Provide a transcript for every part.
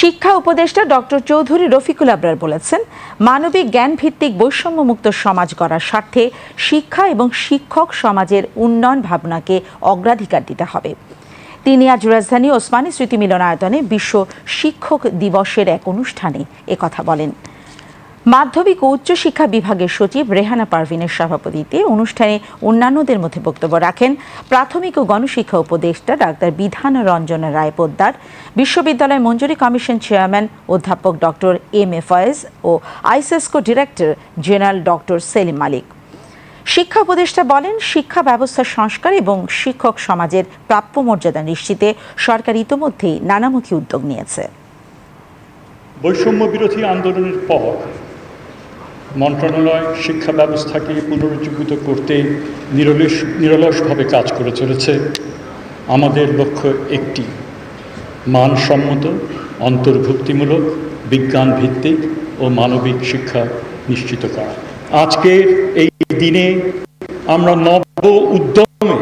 শিক্ষা উপদেষ্টা ডক্টর চৌধুরী রফিকুল আবরার বলেছেন, মানবিক জ্ঞান ভিত্তিক বৈষম্যমুক্ত সমাজ গড়ার স্বার্থে শিক্ষা এবং শিক্ষক সমাজের উন্নয়ন ভাবনাকে অগ্রাধিকার দিতে হবে। তিনি আজ রাজধানী ওসমানী স্মৃতি মিলনায়তনে বিশ্ব শিক্ষক দিবসের এক অনুষ্ঠানে একথা বলেন। মাধ্যমিক ও উচ্চশিক্ষা বিভাগের সচিব রেহানা পারভিনের সভাপতিত্বে অনুষ্ঠানে অন্যান্যদের মধ্যে বক্তব্য রাখেন প্রাথমিক ও গণশিক্ষা উপদেষ্টা ডাক্তার বিধান রঞ্জন রায় পোদ্দার, বিশ্ববিদ্যালয় মঞ্জুরি কমিশন চেয়ারম্যান অধ্যাপক doctor M A Faiz O ISESCO director general doctor Selim Malik. শিক্ষা উপদেষ্টা বলেন, শিক্ষা ব্যবস্থার সংস্কার এবং শিক্ষক সমাজের প্রাপ্য মর্যাদা নিশ্চিতে সরকার ইতোমধ্যেই নানামুখী উদ্যোগ নিয়েছে। বৈষম্য বিরোধী আন্দোলনের পর মন্ত্রণালয় শিক্ষা ব্যবস্থাকে পুনরুজ্জীবিত করতে নিরলস, নিরলসভাবে কাজ করে চলেছে। আমাদের লক্ষ্য একটি, মানসম্মত, অন্তর্ভুক্তিমূলক বিজ্ঞান ভিত্তিক ও মানবিক শিক্ষা নিশ্চিত করা। আজকের এই দিনে আমরা নব উদ্যমে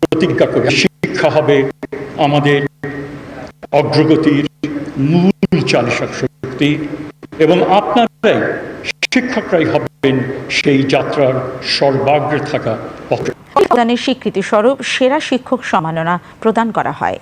প্রতিজ্ঞা করি, শিক্ষা হবে আমাদের অগ্রগতির মূল চালিকা শক্তি এবং আপনারাই শিক্ষকরাই হবেন সেই যাত্রার সর্বাগ্রে থাকা পত্র স্বীকৃতি স্বরূপ সেরা শিক্ষক সম্মাননা প্রদান করা হয়।